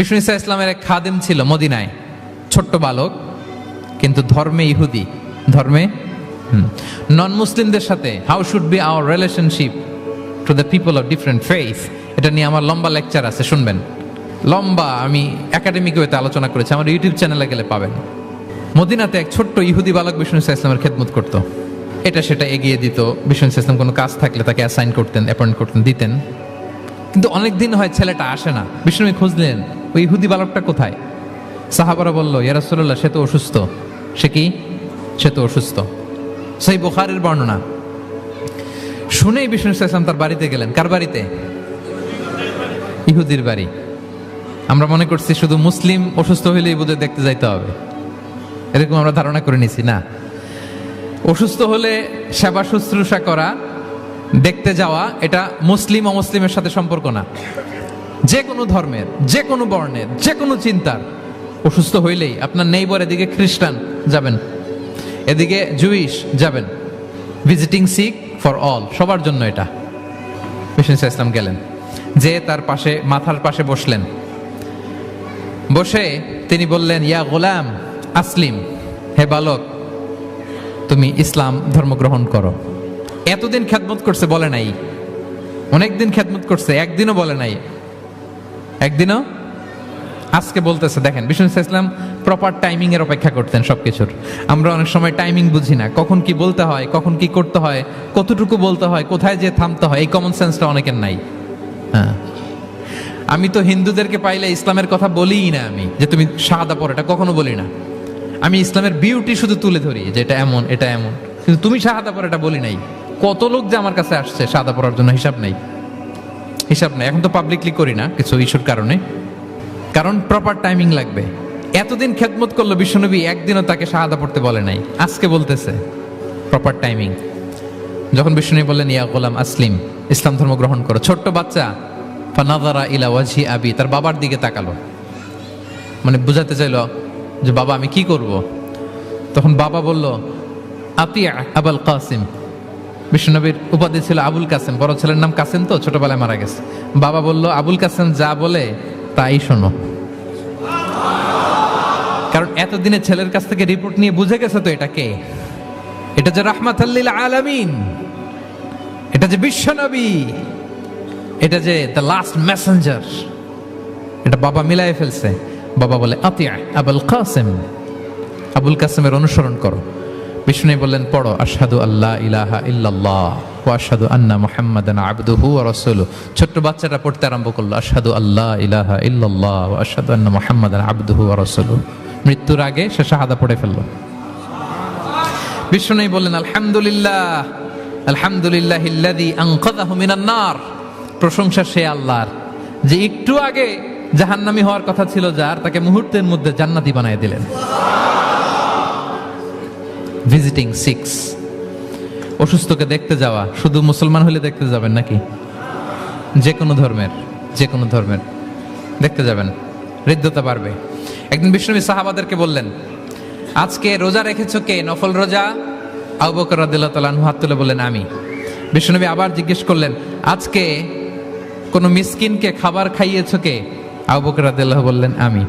বিষ্ণু ইসা ইসলামের এক খাদেম ছিল মদিনায়, ছোট্ট বালক, কিন্তু ধর্মে ইহুদি। ধর্মে? নন মুসলিমদের সাথে how should be our relationship to the people of different faith এটা নিয়ে আমার লম্বা লেকচার আছে, শুনবেন। লম্বা, আমি একাডেমিক ওয়েতে আলোচনা করেছি, আমার ইউটিউব চ্যানেলে গেলে পাবেন। মদিনাতে এক ছোট্ট ইহুদি বালক বিষ্ণু ইসা ইসলামের খেদমত করত। এটা সেটা এগিয়ে দিত। বিষ্ণু ইসা ইসলাম কোনো কাজ থাকলে তাকে অ্যাসাইন করতেন অ্যাপয়েন্ট করতেন, দিতেন। কিন্তু অনেক দিন হয় ছেলেটা আসে না। বিষ্ণু খুঁজলেন। ওই ইহুদি বালকটা কোথায়? সাহাবারা বলল ইয়ারাসুল্লাহ সে তো অসুস্থ। সে কি? সে তো অসুস্থ। সেই বোখারের বর্ণনা। শুনেই বিষ্ণু ইসলাম তার বাড়িতে গেলেন। কার বাড়িতে? ইহুদির বাড়ি। আমরা মনে করছি শুধু মুসলিম অসুস্থ হইলেই বোধহয় দেখতে যাইতে হবে। এরকম আমরা ধারণা করে নিছি, না। অসুস্থ হলে সেবা শুশ্রূষা করা, দেখতে যাওয়া, এটা মুসলিম অমুসলিমের সাথে সম্পর্ক না। যে কোনো ধর্মের, যে কোনো বর্ণের, যে কোনো চিন্তার, অসুস্থ হইলেই আপনার নেইবর এদিকে খ্রিস্টান যাবেন, এদিকে জুইশ যাবেন। ভিজিটিং সিক ফর অল সবার জন্য এটা। ইসলাম গেলেন। যে তার পাশে, মাথার পাশে বসলেন। বসে তিনি বললেন, ইয়া গোলাম, আসলিম, হে বালক, তুমি ইসলাম ধর্ম গ্রহণ করো। এতদিন খ্যাতমত করছে বলে নাই। অনেকদিন খ্যাতমত করছে, একদিনও বলে নাই। একদিনও? আজকে বলতেছে, দেখেন, বিষ্ণু ইসলাম প্রপার টাইমিং এর অপেক্ষা করতেন সবকিছুর। আমরা অনেক সময় টাইমিং বুঝি না, কখন কি বলতে হয়, কখন কি করতে হয়, কতটুকু বলতে হয়, কোথায় যে থামতে হয়, এই কমন সেন্সটা অনেকের নাই। হ্যাঁ। আমি তো হিন্দুদেরকে পাইলে ইসলামের কথা বলিই না আমি, যে তুমি সাদা পর এটা কখনো বলি না। আমি ইসলামের বিউটি শুধু তুলে ধরি, যে এটা এমন এটা এমন। কিন্তু তুমি সাদা পর এটা বলি নাই। কত লোক যে আমার কাছে আসছে সাদা পড়ার জন্য হিসাব নেই। হিসাব নেই। এখন তো পাবলিকলি করি না কিছু ইস্যুর কারণে। কারণ প্রপার টাইমিং লাগবে। এতদিন খেদমত করল বিশ্বনবী, একদিনও তাকে শাহাদা পড়তে বলে নাই। আজকে বলতেছে প্রপার টাইমিং যখন বিষ্ণু বললেন, ইয়া গোলাম আসলিম, ইসলাম ধর্ম গ্রহণ করো। ছোট্ট বাচ্চা ফানাদারা ইলা ওয়াজি আবি, তার বাবার দিকে তাকালো। মানে বুঝাতে চাইলো যে, বাবা, আমি কি করব? তখন বাবা বলল আতিয়া আবাল কাসিম। বিষ্ণুনবীর উপাধি ছিল আবুল কাসেম। বড় ছেলের নাম কাসেম তো, ছোটবেলায় মারা গেছে। বাবা বলল, আবুল কাসেম যা বলে তাই শোনো। কারণ এতদিনে ছেলের কাছ থেকে রিপোর্ট নিয়ে বুঝে গেছে তো এটা কে? এটা যে রাহমাতাল্লিল আলামিন, এটা যে বিশ্বনবী, এটা যে দ্য লাস্ট মেসেঞ্জার এটা বাবা মিলাই ফেলছে। বাবা বলে আতিয়া আবুল কাসেম। আবুল কাসেমের অনুসরণ করো। বিষ্ণু বললেন, পড়ো আসাদু আল্লাহ ইলাহা ইল্লাল্লাহ ও আশহাদু আন্না মুহাম্মাদান আবদুহু রাসূলু ছোট্ট বাচ্চাটা পড়তে আরম্ভ করল আসাদু আল্লাহ ইলাহা ইল্লাল্লাহ ও আশহাদু আন্না মুহাম্মাদান আবদুহু রাসূলু মৃত্যুর আগে সে শাহাদা পড়ে ফেলল। বিষ্ণু বললেন, আলহামদুলিল্লাহ আলহামদুলিল্লাহ ইল্লাযী আনকাযাহু মিনান নার। প্রশংসা সে আল্লাহর, যে একটু আগে জাহান্নামী হওয়ার কথা ছিল, যার তাকে মুহূর্তের মধ্যে জান্নাতি বানিয়ে দিলেন। ভিজিটিং সিক্স অসুস্থকে দেখতে যাওয়া, শুধু মুসলমান হলে দেখতে যাবেন নাকি? যে কোনো ধর্মের যে কোনো ধর্মের। দেখতে যাবেন, হৃদ্যতা বাড়বে। একদিন বিষ্ণবী সাহাবাদেরকে বললেন, আজকে রোজা রেখেছ কে? নফল রোজা? আবু বকর তাআলা হাত তুলে বললেন, আমি। বিষ্ণুনবী আবার জিজ্ঞেস করলেন, আজকে কোনো মিসকিনকে খাবার খাইয়েছ কে? আবু বকর রাদিয়াল্লাহু বললেন, আমি।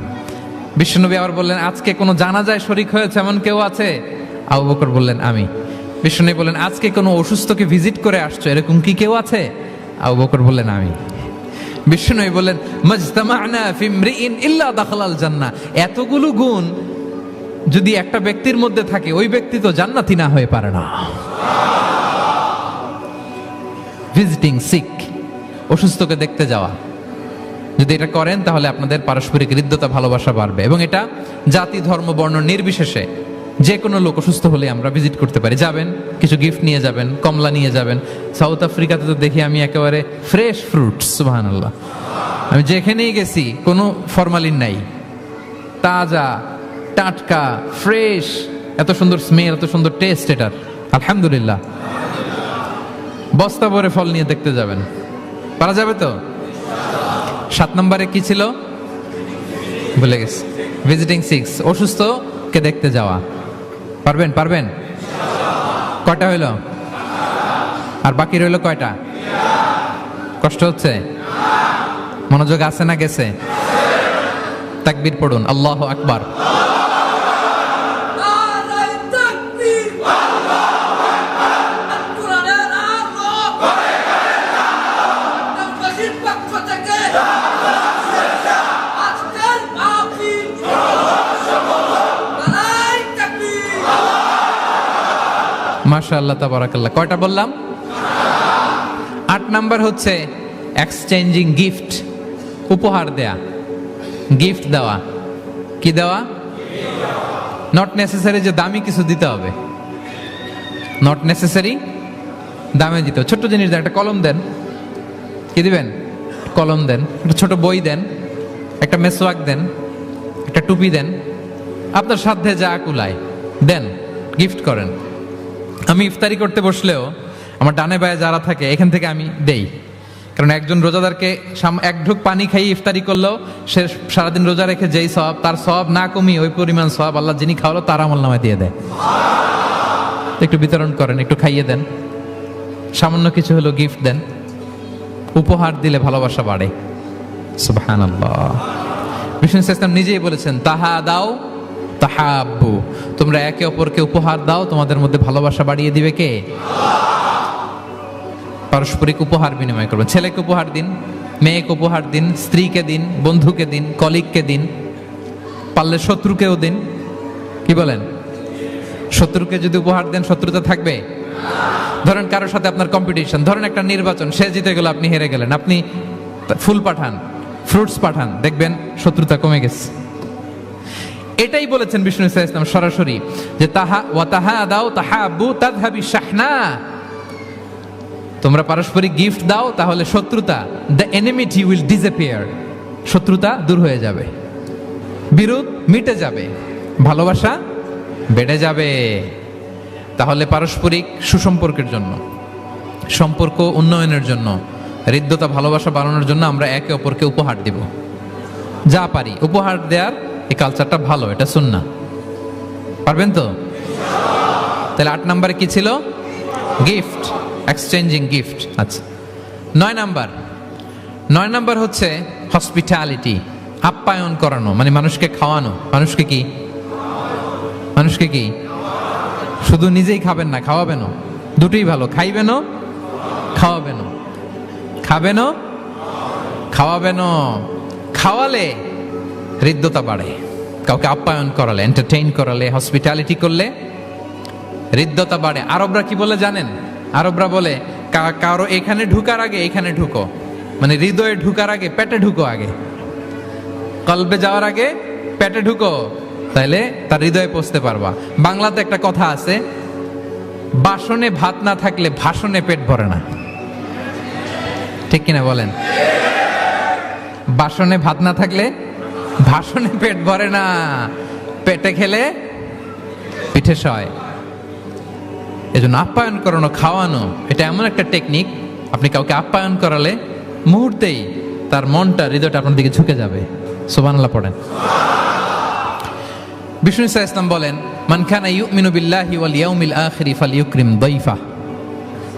বিষ্ণুনবী আবার বললেন, আজকে কোনো জানাজায় শরিক হয়েছে? এমন কেউ আছে? আবু বকর বললেন, আমি। বিষ্ণুনবী বললেন, আজকে কোনো অসুস্থকে ভিজিট করে আসছো? এরকম কি কেউ আছে? আবু বকর বললেন, আমি। বিষ্ণুনবী বললেন, মাজতামানা ফি ইমরিইন ইল্লা দাখালাল জান্নাহ। এতগুলো গুণ যদি একটা ব্যক্তির মধ্যে থাকে, ওই ব্যক্তি তো জান্নাতি না হয়ে পারে না। ভিজিটিং, সিক, অসুস্থকে দেখতে যাওয়া। যদি এটা করেন, তাহলে আপনাদের পারস্পরিক হৃদ্যতা, ভালোবাসা বাড়বে। এবং এটা জাতি, ধর্ম, বর্ণ নির্বিশেষে যে কোনো লোক অসুস্থ হলে আমরা ভিজিট করতে পারি। যাবেন, কিছু গিফট নিয়ে যাবেন, কমলা নিয়ে যাবেন। সাউথ আফ্রিকাতে তো দেখি আমি একেবারে ফ্রেশ ফ্রুটস সুবাহান আল্লাহ আমি যেখানেই গেছি, কোনো ফরমালিন নাই। তাজা, টাটকা ফ্রেশ এত সুন্দর স্মেল এত সুন্দর টেস্ট এটার। আলহামদুলিল্লাহ। বস্তা ভরে ফল নিয়ে দেখতে যাবেন। পারা যাবে তো? সাত নম্বরে কি ছিল? ভুলে গেছি। ভিজিটিং সিক্স অসুস্থকে দেখতে যাওয়া। পারবেন পারবেন? কয়টা হইল? আর বাকি রইল কয়টা? কষ্ট হচ্ছে? মনোযোগ আছে না গেছে? তাকবির পড়ুন, আল্লাহ আকবার। মাশাআল্লাহ, তাবারাকাল্লাহ। কয়টা বললাম? আট নাম্বার হচ্ছে এক্সচেঞ্জিং গিফট উপহার দেয়া। গিফট দেওয়া। কি দেওয়া? নট নেসেসারি যে দামি কিছু দিতে হবে। নট নেসেসারি দামে দিতে হবে। ছোট্ট জিনিস দেন, একটা কলম দেন। কি দিবেন? কলম দেন। একটা ছোট বই দেন। একটা মেসোয়াক দেন। একটা টুপি দেন। আপনার সাধ্যে যা কুলায়। দেন গিফট করেন। আমি ইফতারি করতে বসলেও আমার ডানে বায়ে যারা থাকে, এখান থেকে আমি দেই। কারণ একজন রোজাদারকে এক ঢুক পানি খাইয়ে ইফতারি করলেও সে সারাদিন রোজা রেখে যেই সব তার সব না কমিয়ে ওই পরিমাণ সব আল্লাহ যিনি খাওয়ালো, তার আমল নামায় দিয়ে দেয়। একটু বিতরণ করেন, একটু খাইয়ে দেন। সামান্য কিছু হলো গিফট দেন। উপহার দিলে ভালোবাসা বাড়ে। সুবহানাল্লাহ। বিষ্ণু ইসলাম নিজেই বলেছেন, তাহা দাও, তাহাব্বু। তোমরা একে অপরকে উপহার দাও, তোমাদের মধ্যে ভালোবাসা বাড়িয়ে দিবে কে? পারস্পরিক উপহার বিনিময় করবেন ছেলেকে উপহার দিন, মেয়েকে উপহার দিন, স্ত্রীকে দিন, বন্ধুকে দিন, কলিগকে দিন, পারলে শত্রুকেও দিন। কি বলেন? শত্রুকে যদি উপহার দেন, শত্রুতা থাকবে? ধরেন কারোর সাথে আপনার কম্পিটিশন ধরেন একটা নির্বাচন, সে জিতে গেল, আপনি হেরে গেলেন, আপনি ফুল পাঠান ফ্রুটস পাঠান, দেখবেন শত্রুতা কমে গেছে। এটাই বলেছেন বিষ্ণু ইসা ইসলাম সরাসরি, যে তাহা, ওয়া তাহা দাও তাহা আব্বু তাদহাবি শাহনা। তোমরা পারস্পরিক গিফট দাও, তাহলে শত্রুতা দ্য এনিমিটি উইল ডিসঅ্যাপিয়ার শত্রুতা দূর হয়ে যাবে। বিরোধ মিটে যাবে। ভালোবাসা বেড়ে যাবে। তাহলে পারস্পরিক সুসম্পর্কের জন্য, সম্পর্ক উন্নয়নের জন্য, হৃদ্যতা, ভালোবাসা বাড়ানোর জন্য আমরা একে অপরকে উপহার দিব। যা পারি, উপহার দেওয়ার এই কালচারটা ভালো, এটা শুননা পারবেন তো? তাহলে আট নাম্বারে কি ছিল? গিফট এক্সচেঞ্জিং গিফট আচ্ছা। নয় নাম্বার। নয় নাম্বার হচ্ছে হসপিটালিটি আপ্যায়ন করানো মানে মানুষকে খাওয়ানো। মানুষকে কি? মানুষকে কি? শুধু নিজেই খাবেন না, খাওয়াবেনও। দুটোই ভালো, খাইবেনও, খাওয়াবেনও। খাবেনও, খাওয়াবেনও। খাওয়ালে হৃদ্যতা বাড়ে। কাউকে আপ্যায়ন করালে এন্টারটেইন করালে হসপিটালিটি করলে হৃদ্যতা বাড়ে। আরবরা কি বলে জানেন? আরবরা বলে কারও এখানে ঢুকার আগে এখানে ঢুকো। মানে হৃদয়ে ঢুকার আগে, পেটে ঢুকো আগে। কলবে যাওয়ার আগে পেটে ঢুকো, তাইলে তার হৃদয়ে পৌঁছতে পারবা। বাংলাতে একটা কথা আছে, বাসনে ভাত না থাকলে ভাষণে পেট ভরে না। ঠিক কিনা বলেন? বাসনে ভাত না থাকলে ভাষণে পেট ভরে না। পেটে খেলে পিঠে সয় এজন্য আপ্যায়ন করানো, খাওয়ানো, এটা এমন একটা টেকনিক আপনি কাউকে আপ্যায়ন করালে মুহূর্তেই তার মনটা, হৃদয়টা আপনার দিকে ঝুঁকে যাবে। সুবহানাল্লাহ পড়েন। বিষ্ণু ইসা ইসলাম বলেন, মান খানা ইউমিনু বিল্লাহি ওয়াল ইয়াউমিল আখিরি ফালইউকরিম দাইফা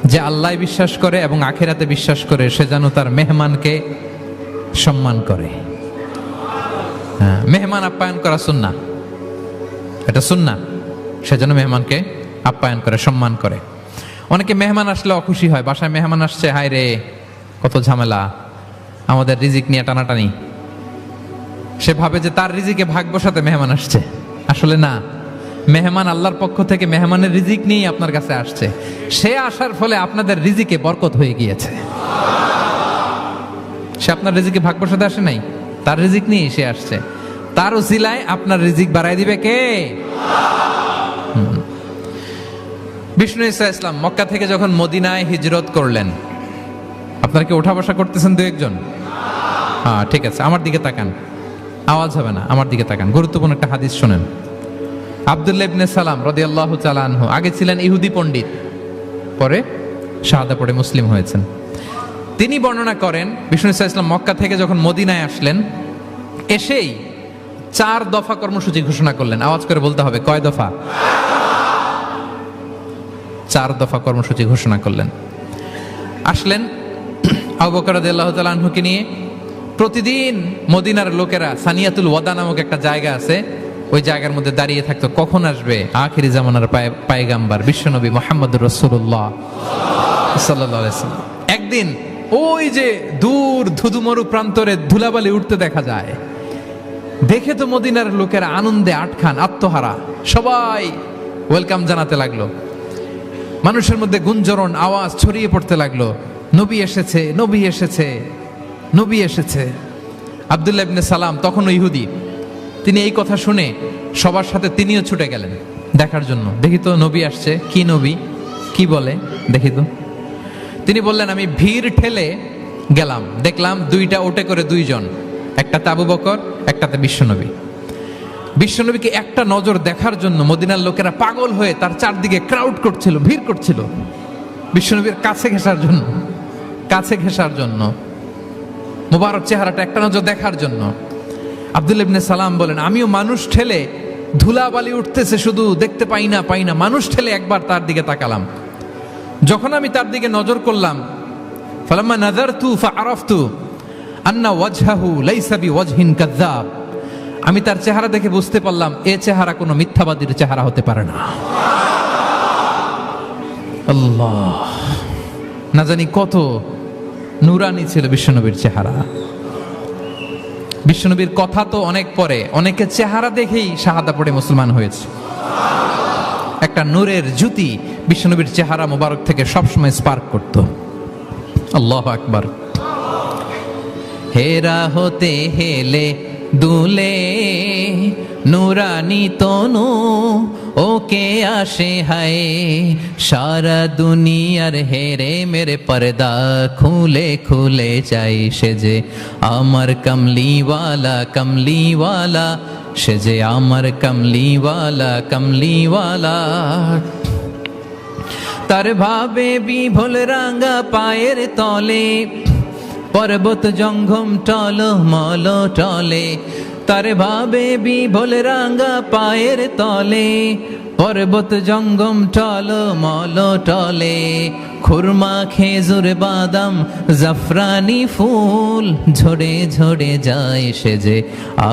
যে আল্লাহ বিশ্বাস করে এবং আখিরাতে বিশ্বাস করে, সে যেন তার মেহমানকে সম্মান করে। হ্যাঁ মেহমান আপ্যায়ন করা সুন্না এটা সুন্না সে যেন মেহমানকে আপ্যায়ন করে, সম্মান করে। অনেকে মেহমান আসলে অখুশি হয়, বাসায় মেহমান আসছে, হায় রে, কত ঝামেলা। আমাদের রিজিক নিয়ে টানাটানি। সে ভাবে যে তার রিজিকে ভাগ বসাতে মেহমান আসছে। আসলে না। মেহমান আল্লাহর পক্ষ থেকে মেহমানের রিজিক নিয়েই আপনার কাছে আসছে। সে আসার ফলে আপনাদের রিজিকে বরকত হয়ে গিয়েছে। সে আপনার রিজিকে ভাগ বসাতে আসে নাই? তার রিজিক নিয়ে সে আসছে। তার উসিলায় আপনার রিজিক বাড়াই দিবে কে। বিষ্ণু ইসা ইসলাম, মক্কা থেকে যখন মদিনায় হিজরত করলেন, আপনার কি ওঠা বসা করতেছেন দু একজন? হ্যাঁ ঠিক আছে, আমার দিকে তাকান। আওয়াজ হবে না, আমার দিকে তাকান। গুরুত্বপূর্ণ একটা হাদিস শোনেন। আবদুল্লাহ ইবনে সালাম রাদিয়াল্লাহু তাআলা আনহু, আগে ছিলেন ইহুদি পণ্ডিত, পরে শাহাদা পড়ে মুসলিম হয়েছেন। তিনি বর্ণনা করেন, বিষ্ণু ইসা ইসলাম মক্কা থেকে যখন মদিনায় আসলেন, এসেই চার দফা কর্মসূচি ঘোষণা করলেন। আওয়াজ করে বলতে হবে, কয় দফা? চার দফা কর্মসূচি ঘোষণা করলেন। আসলেন আবু বকর রাদিয়াল্লাহু নিয়ে। প্রতিদিন মদিনার লোকেরা সানিয়াতুল ওয়াদা নামক একটা জায়গা আছে, ওই জায়গার মধ্যে দাঁড়িয়ে থাকতো, কখন আসবে? আখিরি জামানার পায়- পায়গাম্বার, বিশ্বনবী মোহাম্মদ রসুল্লাহ সাল্লাম। একদিন ওই যে দূর ধুধুমরু প্রান্তরে ধুলাবালি উঠতে দেখা যায়। দেখে তো মদিনার লোকেরা আনন্দে আটখান, আত্মহারা। সবাই ওয়েলকাম জানাতে লাগল। মানুষের মধ্যে গুঞ্জরণ, আওয়াজ ছড়িয়ে পড়তে লাগল। নবী এসেছে নবী এসেছে নবী এসেছে। আবদুল্লাহ ইবনে সালাম তখনও ইহুদি। তিনি এই কথা শুনে সবার সাথে তিনিও ছুটে গেলেন দেখার জন্য। দেখি তো নবী আসছে। কি নবী? কি বলে? দেখি তো। তিনি বললেন, আমি ভিড় ঠেলে গেলাম। দেখলাম দুইটা ওটে করে দুইজন। একটাতে আবু বকর, একটাতে বিশ্বনবী। বিশ্বনবীকে একটা নজর দেখার জন্য মদিনার লোকেরা পাগল হয়ে তার চারদিকে ক্রাউড করছিল, ভিড় করছিল। বিশ্বনবীর কাছে ঘেঁষার জন্য, কাছে ঘেঁষার জন্য, মোবারক চেহারাটা একটা নজর দেখার জন্য। আব্দুল ইবনে সালাম বলেন, আমিও মানুষ ঠেলে ধুলাবালি উঠতেছে শুধু দেখতে পাই না পাই না। মানুষ ঠেলে একবার তার দিকে তাকালাম। যখন আমি তার দিকে নজর করলাম, ফালাম্মা নাজারতু ফাআরাফতু আন্না ওয়াজহাহু লাইসা বিওয়াজহিন কাযযাব। আমি তার চেহারা দেখে বুঝতে পারলাম, এ চেহারা কোনো মিথ্যাবাদীর চেহারা হতে পারে না। আল্লাহ, না জানি কত নুরানি ছিল বিশ্বনবীর চেহারা। বিশ্বনবীর কথা তো অনেক পরে অনেকে চেহারা দেখেই শাহাদা পড়ে মুসলমান হয়েছে। একটা নূরের জ্যোতি বিশ্বনবীর চেহারা মোবারক থেকে সবসময় স্পার্ক করত। আল্লাহ আকবার। হেরা হতে হেলে দুলে, নুরানি তনু, ওকে আসে হায়। সারা দুনিয়ার হেরে মেরে পর্দা খুলে খুলে যাই সে যে আমার কমলিওয়ালা কমলিওয়ালা। সে যে আমার কমলিওয়ালা কমলিওয়ালা। তার ভাবে বিভোল রাঙ্গা পায়ের তলে, পর্বত জঙ্গম টল মল টলে। তার ভাবে বিভোল রাঙ্গা পায়ের তলে, পর্বত জঙ্গম টল মল টলে। খুরমা, খেজুর, বাদাম, জাফরানি ফুল ঝরে ঝরে যায় সে যে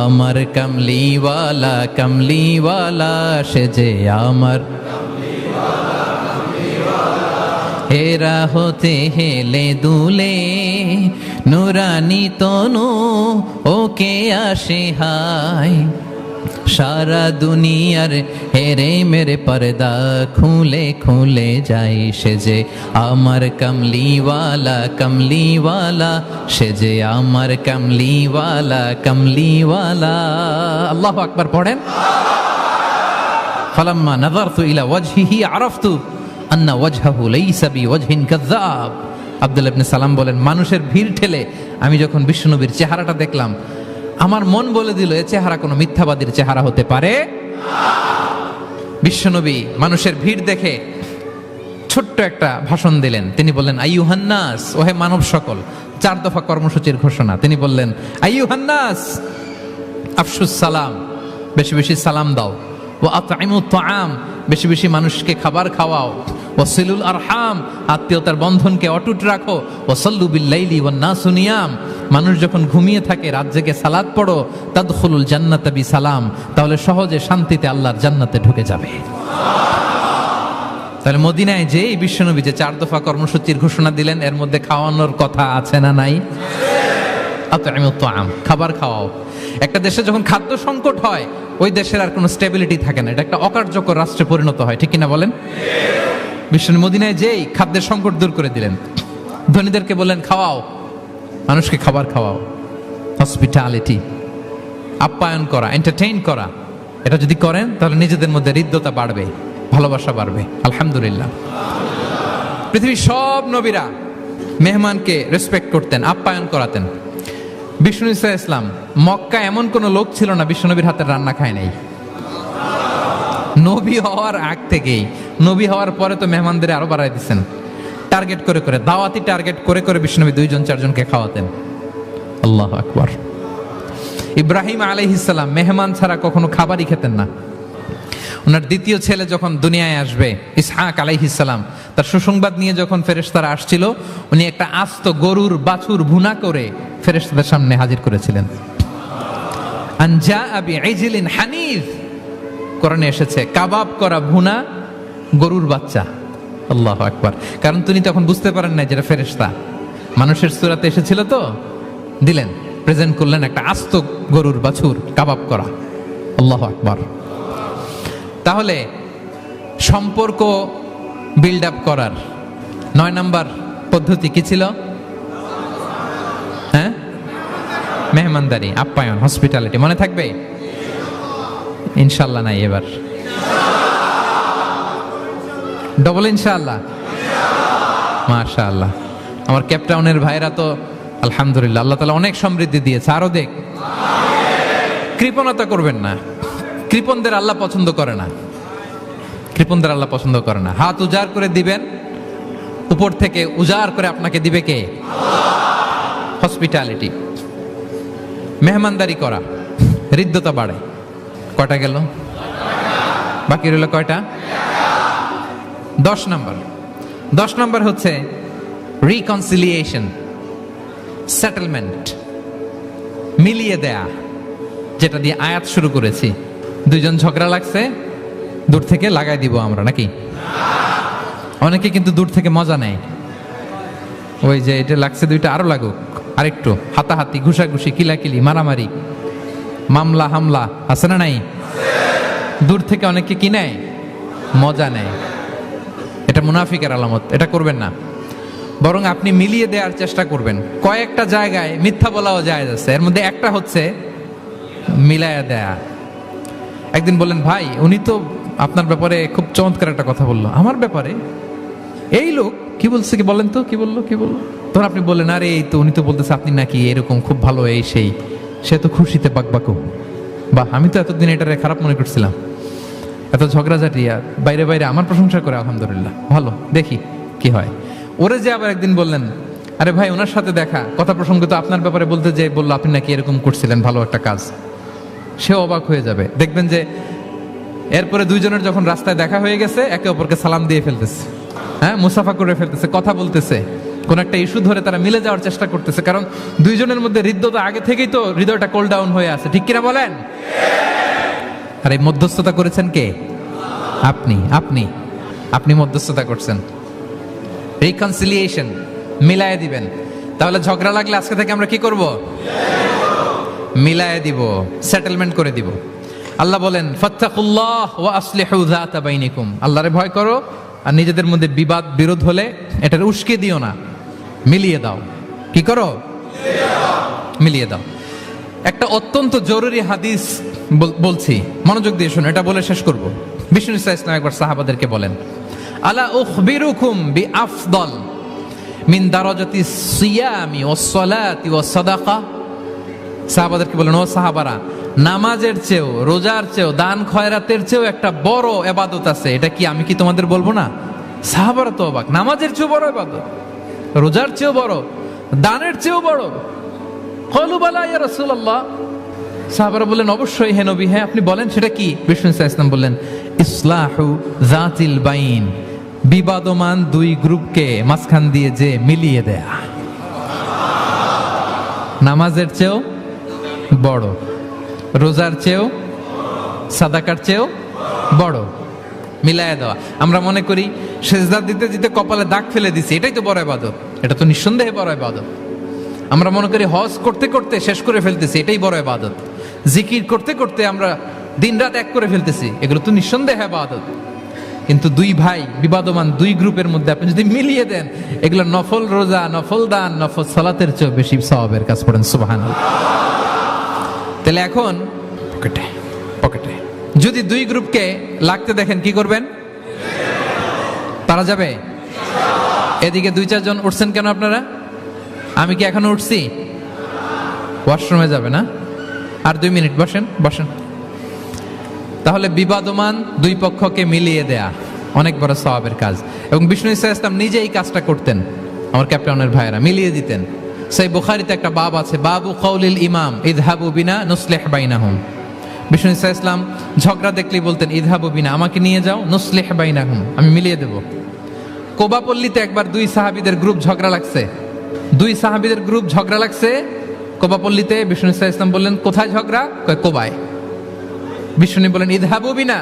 আমার কমলিওয়ালা কমলিওয়ালা সে যে আমার হেরা হতে হেলে দুলে, নুরানি তনু, ওকে আসে হায়। সারা দুনিয়ার হেরে মেরে পর্দা খুলে খুলে যাই সে যে আমার কমলিওয়ালা কমলিওয়ালা, সে যে আমার কমলিওয়ালা কমলিওয়ালা। আল্লাহ আকবার পড়েন। ফালাম্মা নাযারতু ইলা ওয়াজহিহি আরাফতু। আন্না আব্দুল্লাহ ইবনে সালাম বলেন, মানুষের ভিড় ঠেলে আমি যখন বিশ্বনবীর চেহারাটা দেখলাম, আমার মন বলে দিল, এ চেহারা কোনো মিথ্যাবাদীর চেহারা হতে পারে? বিশ্বনবী মানুষের ভিড় দেখে ছোট্ট একটা ভাষণ দিলেন। তিনি বললেন, আইয়ুহান্নাস, ওহে মানব সকল, চার দফা কর্মসূচির ঘোষণা। তিনি বললেন, আইয়ুহান্নাস, আফসুস সালাম, বেশি বেশি সালাম দাও। ও আতআইমু তাআম বেশি বেশি মানুষকে খাবার খাওয়াও। ও সিলুল আরহাম, আত্মীয়তার বন্ধনকে অটুট রাখো। ও সল্লু বিল্লাইলি ওয়ান নাসু নিয়াম। মানুষ যখন ঘুমিয়ে থাকে, রাত জেগে সালাদ পড়ো, তাদখুলুল জান্নাত বি সালাম তাহলে সহজে শান্তিতে আল্লাহর জান্নাতে ঢুকে যাবে। তাহলে মদিনায় যে এই বিশ্বনবী যে চার দফা কর্মসূচির ঘোষণা দিলেন, এর মধ্যে খাওয়ানোর কথা আছে না নাই? তাআম, খাবার খাওয়াও। একটা দেশে যখন খাদ্য সংকট হয়, ওই দেশের আর কোনো স্টেবিলিটি থাকে না। এটা একটা অকার্যকর রাষ্ট্রে পরিণত হয়, ঠিক কিনা বলেন? বিষ্ণু মদিনায় যেই খাদ্যের সংকট দূর করে দিলেন। ধনীদেরকে বললেন, খাওয়াও। মানুষকে খাবার খাওয়াও। হসপিটালিটি আপ্যায়ন করা এন্টারটেইন করা। এটা যদি করেন, তাহলে নিজেদের মধ্যে হৃদ্যতা বাড়বে, ভালোবাসা বাড়বে। আলহামদুলিল্লাহ। পৃথিবীর সব নবীরা মেহমানকে রেসপেক্ট করতেন, আপ্যায়ন করাতেন। বিষ্ণু ইসা ইসলাম, মক্কা এমন কোন লোক ছিল না বিষ্ণুনবীর হাতের রান্না খায় নাই। নবী হওয়ার আগ থেকেই, নবী হওয়ার পরে তো মেহমানদের আরও বাড়াই দিচ্ছেন টার্গেট করে করে, দাওয়াতি টার্গেট করে করে বিষ্ণুনবী দুইজন চারজনকে খাওয়াতেন। আল্লাহ আকবর। ইব্রাহিম আলাইহিসাল্লাম মেহমান ছাড়া কখনো খাবারই খেতেন না। ওনার দ্বিতীয় ছেলে যখন দুনিয়ায় আসবে, ইসহাক আলাইহিসালাম তার সুসংবাদ নিয়ে যখন ফেরেশতারা আসছিল, উনি একটা আস্ত গরুর বাছুর ভুনা করে ফেরেশতাদের সামনে হাজির করেছিলেন। আনজা আবি আইজিলিন হানিফ। কোরআনে এসেছে, কাবাব করা ভুনা গরুর বাচ্চা। আল্লাহ আকবার। কারণ তিনি তখন বুঝতে পারেন না যেটা ফেরেশতা। মানুষের সুরাতে এসেছিল তো, দিলেন প্রেজেন্ট করলেন একটা আস্ত গরুর বাছুর, কাবাব করা। আল্লাহ আকবার। তাহলে সম্পর্ক বিল্ড আপ করার নয় নাম্বার পদ্ধতি কি ছিল? হ্যাঁ? মেহমানদারি, আপ্যায়ন হসপিটালিটি মনে থাকবে? ইনশাল্লাহ নাই এবার। ডবল ইনশাআল্লাহ? মাশা আল্লাহ আমার ক্যাপটাউনের ভাইরা তো, আলহামদুলিল্লাহ, আল্লাহ তালা অনেক সমৃদ্ধি দিয়েছে। আরও দেখ। কৃপণতা করবেন না। কৃপণদের আল্লাহ পছন্দ করে না। কৃপণদের আল্লাহ পছন্দ করে না। হাত উজাড় করে দিবেন, উপর থেকে উজাড় করে আপনাকে দিবে কে? হসপিটালিটি। মেহমানদারি করা। হৃদ্যতা বাড়ে। কয়টা গেল? বাকি রইল কয়টা? দশ নম্বর। দশ নম্বর হচ্ছে রিকনসিলিয়েশন সেটেলমেন্ট মিলিয়ে দেয়া, যেটা দিয়ে আয়াত শুরু করেছি। দুইজন ঝগড়া লাগছে, দূর থেকে লাগাই দিব আমরা, নাকি? অনেকে কিন্তু দূর থেকে মজা নেয়। ওই যে এটা লাগছে দুইটা, আরও লাগুক, আরেকটু। হাতাহাতি, ঘুষাঘুষি, কিলাকিলি, মারামারি, মামলা, হামলা, আছে না নাই? দূর থেকে অনেকে কি নেয়? মজা নেয়। এটা মুনাফিকের আলামত, এটা করবেন না। বরং আপনি মিলিয়ে দেওয়ার চেষ্টা করবেন। কয়েকটা জায়গায় মিথ্যা বলাও যায় যাচ্ছে এর মধ্যে একটা হচ্ছে মিলায়া দেয়া। একদিন বললেন, ভাই, উনি তো আপনার ব্যাপারে খুব চমৎকার একটা কথা বলল। আমার ব্যাপারে? এই লোক, কি বলছে কি বলেন তো? কি বলল? কি বলল? তখন আপনি বললেন, আরে, এই তো উনি তো বলতেছে আপনি নাকি এরকম খুব ভালো এই সেই। সে তো খুশিতে বাকবাকু। বা আমি তো এতদিন এটারে খারাপ মনে করছিলাম। এত ঝগড়াঝাটি, আর বাইরে বাইরে আমার প্রশংসা করে, আলহামদুলিল্লাহ। ভালো, দেখি কি হয়। ওরে যে আবার একদিন বললেন, আরে ভাই ওনার সাথে দেখা। কথা প্রসঙ্গে তো আপনার ব্যাপারে বলতে যে বলল, আপনি নাকি এরকম করছিলেন ভালো একটা কাজ। সে অবাক হয়ে যাবে। দেখবেন যে এরপরে দুইজনের যখন রাস্তায় দেখা হয়ে গেছে, একে অপরকে সালাম দিয়ে ফেলতেছে। হ্যাঁ মুসাফা করে ফেলতেছে, কথা বলতেছে। কোন একটা ইস্যু ধরে তারা মিলে যাওয়ার চেষ্টা করতেছে, কারণ দুইজনের মধ্যে হৃদ্যতা আগে থেকেই তো হৃদয়টা কোল ডাউন হয়ে আছে। ঠিক কিনা বলেন? আর এই মধ্যস্থতা করেছেন কে? আপনি আপনি আপনি মধ্যস্থতা করছেন। রিকনসিলিয়েশন মিলায় দিবেন। তাহলে ঝগড়া লাগলে আজকে থেকে আমরা কি করব? মিলায় দিব সেটেলমেন্ট করে দিব। আল্লাহ বলেন, ফাত্তাকুল্লাহ ওয়া আসলিহু যাতা বাইনিকুম। আল্লাহরে ভয় করো আর নিজেদের মধ্যে বিবাদ, বিরোধ হলে এটার উস্কে দিও না। মিলিয়ে দাও। কি করো? মিলিয়ে দাও। একটা অত্যন্ত জরুরি হাদিস বল- বলছি। মনোযোগ দিয়ে শুনুন এটা বলে শেষ করব। বিষ্ণু ইসা ইসলাম একবার সাহাবাদেরকে বলেন, আলা উখবিরুকুম বি আফদল মিন দারাজাতি সিয়ামি ওয়াস সালাতি ওয়াস সাদাকা সাহাবাদেরকে বলেন ও সাহাবারা, নামাজের চেয়েও, রোজার চেয়েও, দান খয়রাতের চেয়েও একটা বড় এবাদত আছে। এটা কি আমি কি তোমাদের বলব না? সাহাবারা তো অবাক। নামাজের চেয়েও বড় এবাদত, রোজার চেয়েও বড়, দানের চেয়েও বড়। কলুবালা ইয়া রাসূলুল্লাহ। সাহাবারা বললেন, অবশ্যই হে নবী হ্যাঁ আপনি বলেন, সেটা কি? বিষ্ণু ইসলাম বললেন, ইসলাহু জাতিল বাইন, বিবাদমান দুই গ্রুপকে মাঝখান দিয়ে যে মিলিয়ে দেয়া। নামাজের চেয়েও বড়। রোজার চেয়েও, সাদাকার চেয়েও বড়। মিলায় দেওয়া। আমরা মনে করি, সেজদা দিতে দিতে কপালে দাগ ফেলে দিছি, এটাই তো বড় ইবাদত। এটা তো নিঃসন্দেহে বড় ইবাদত। আমরা মনে করি, হজ করতে করতে শেষ করে ফেলতেছি, এটাই বড় ইবাদত। জিকির করতে করতে আমরা দিনরাত এক করে ফেলতেছি, এগুলো তো নিঃসন্দেহে ইবাদত। কিন্তু দুই ভাই, বিবাদমান দুই গ্রুপের মধ্যে আপনি যদি মিলিয়ে দেন, এগুলো নফল রোজা, নফল দান, নফল সালাতের চেয়েও বেশি সওয়াবের কাজ পড়েন সুবাহান তাহলে এখন পকেটে পকেটে। যদি দুই গ্রুপকে লাগতে দেখেন কি করবেন? তারা যাবে? এদিকে দুই চারজন উঠছেন কেন আপনারা? আমি কি এখনও উঠছি? ওয়াশরুমে যাবে না? আর দুই মিনিট বসেন বসেন। তাহলে বিবাদমান দুই পক্ষকে মিলিয়ে দেয়া অনেক বড় স্বভাবের কাজ। এবং বিষ্ণু ইসা ইসলাম নিজে এই কাজটা করতেন আমার ক্যাপ্টেনের ভাইয়েরা মিলিয়ে দিতেন। সেই বুখারিতে একটা বাব আছে, বাবু কৌলিল ইমাম ইদহাবু বিনা নুসলেহ বাইনাহুম। বিষ্ণু ইসা ইসলাম ঝগড়া দেখলেই বলতেন ইদহাবু বিনা, আমাকে নিয়ে যাও, নুসলিহ বাইনাহুম, আমি মিলিয়ে দেব। কোবাপল্লীতে একবার দুই সাহাবীদের গ্রুপ ঝগড়া লাগছে। দুই সাহাবীদের গ্রুপ ঝগড়া লাগছে, কোবাপল্লীতে বিষ্ণু ইসা ইসলাম বললেন, কোথায় ঝগড়া? কয়, কোবায়। বিষ্ণু বললেন ইদহাবু বিনা,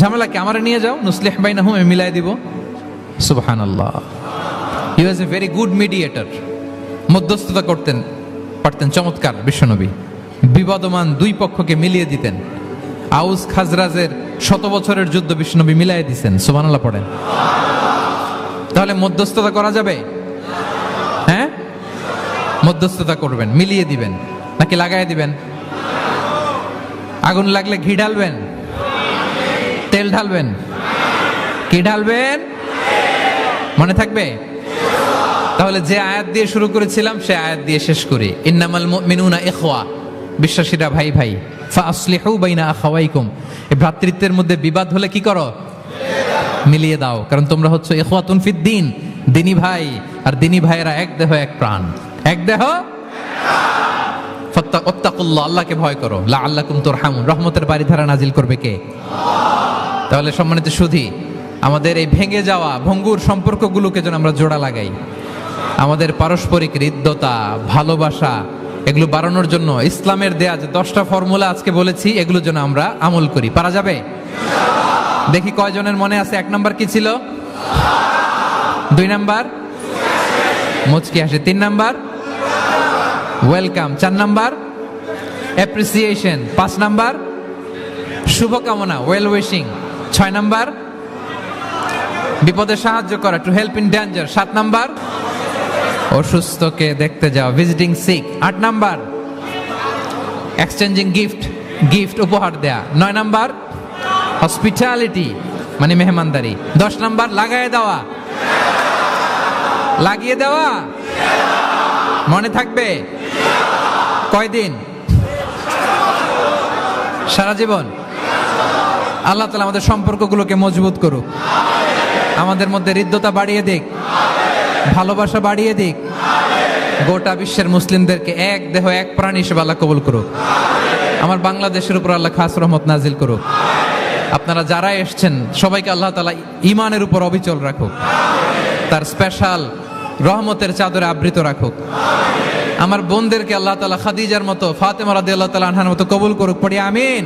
ঝামেলা কি? আমারে নিয়ে যাও, নুসলিহ বাইনাহুম, আমি মিলাই দিব। সুবহানাল্লাহ। He was a very good mediator মধ্যস্থতা করতেন, পারতেন চমৎকার বিশ্বনবী। বিবাদমান দুই পক্ষকে মিলিয়ে দিতেন। আউস খাজরাজের শত বছরের যুদ্ধ বিশ্বনবী মিলাই দিছেন, সুবহানাল্লাহ পড়েন। তাহলে মধ্যস্থতা করা যাবে? হ্যাঁ? মধ্যস্থতা করবেন, মিলিয়ে দিবেন, নাকি লাগাই দিবেন? আগুন লাগলে ঘি ঢালবেন? তেল ঢালবেন? কি ঢালবেন? মনে থাকবে? তাহলে যে আয়াত দিয়ে শুরু করেছিলাম, সে আয়াত দিয়ে শেষ করি। ইন্নামাল মুমিনুনা ইখওয়া। বিশ্বাসীরা ভাই ভাই। ফাসলিহু বাইনা আখাওয়াইকুম। এই ভ্রাতৃত্বের মধ্যে বিবাদ হলে কি করো? মিলিয়ে দাও। কারণ তোমরা হচ্ছে ইখওয়াতুন ফিদ দিন। দিনী ভাই আর দিনী ভাইয়েরা এক দেহ, এক প্রাণ। এক দেহ ফত্তা- ওত্তাকুল্লাহ আল্লাহকে ভয় করো। লা আল্লাকুম তুরহামুন। রহমতের বাড়ি ধারা নাজিল করবে কে? তাহলে সম্মানিত সুধি, আমাদের এই ভেঙে যাওয়া ভঙ্গুর সম্পর্কগুলোকে যেন আমরা জোড়া লাগাই। আমাদের পারস্পরিক হৃদ্যতা, ভালোবাসা, এগুলো বাড়ানোর জন্য ইসলামের দেয়া যে দশটা ফর্মুলা আজকে বলেছি, এগুলো যেন আমরা আমল করি। পারা যাবে? দেখি কয়জনের মনে আছে, এক নাম্বার কি ছিল? দুই নাম্বার? মুচকি হাসি। তিন নাম্বার? ওয়েলকাম। চার নাম্বার? অ্যাপ্রিসিয়েশন। পাঁচ নাম্বার? শুভকামনা। Well wishing. ছয় নাম্বার? বিপদে সাহায্য করা। To help in danger. সাত নাম্বার? অসুস্থকে দেখতে যাওয়া ভিজিটিং সিক আট নাম্বার। এক্সচেঞ্জিং গিফট গিফট উপহার দেয়া। নয় নাম্বার। হসপিটালিটি মানে মেহমানদারি। দশ নাম্বার, লাগায় দেওয়া। লাগিয়ে দেওয়া। মনে থাকবে? কয়দিন? সারা জীবন? আল্লাহ তালা আমাদের সম্পর্কগুলোকে মজবুত করুক। আমাদের মধ্যে হৃদ্যতা বাড়িয়ে দিক। ভালোবাসা বাড়িয়ে দিক। গোটা বিশ্বের মুসলিমদেরকে এক দেহ, এক প্রাণ হিসেবে আল্লাহ কবুল করুক। আমার বাংলাদেশের উপর আল্লাহ খাস রহমত নাজিল করুক। আপনারা যারা এসছেন, সবাইকে আল্লাহ তালা ইমানের উপর অবিচল রাখুক। তার স্পেশাল রহমতের চাদরে আবৃত রাখুক। আমার বোনদেরকে আল্লাহ তালা খাদিজার মতো, ফাতেমা রাদি আল্লাহ তালা আনহার মতো কবুল করুক। পড়ি আমিন।